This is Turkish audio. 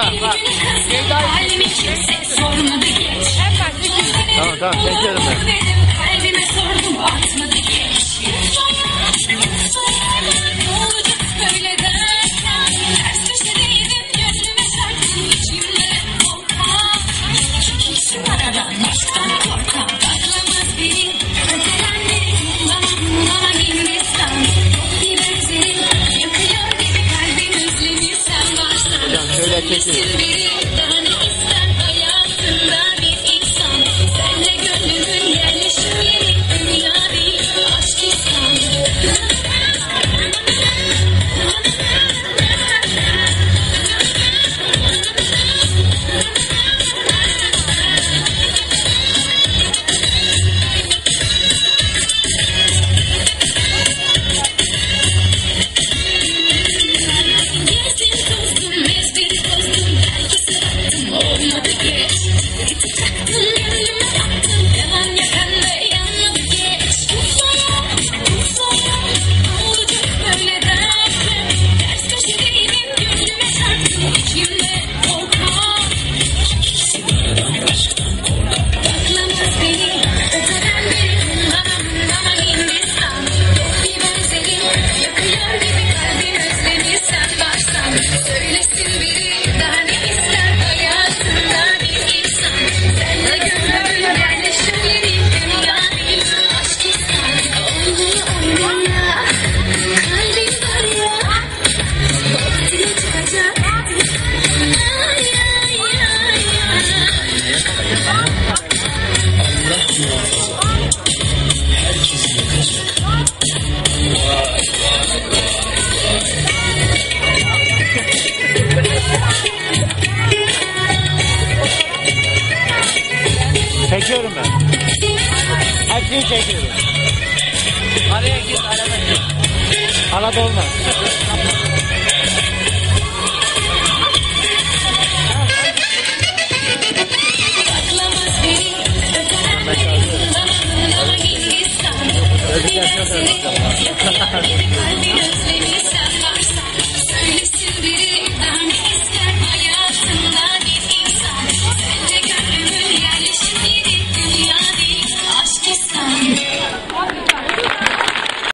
burada. Bak. Sevda'yı... Halimi kimse sormadı geç. Tamam tamam çekiyorum ben. 谢谢。Çekiyorum ben. Hepsini çekiyorum. Araya git, arada git. Arada olmaz. Thank you.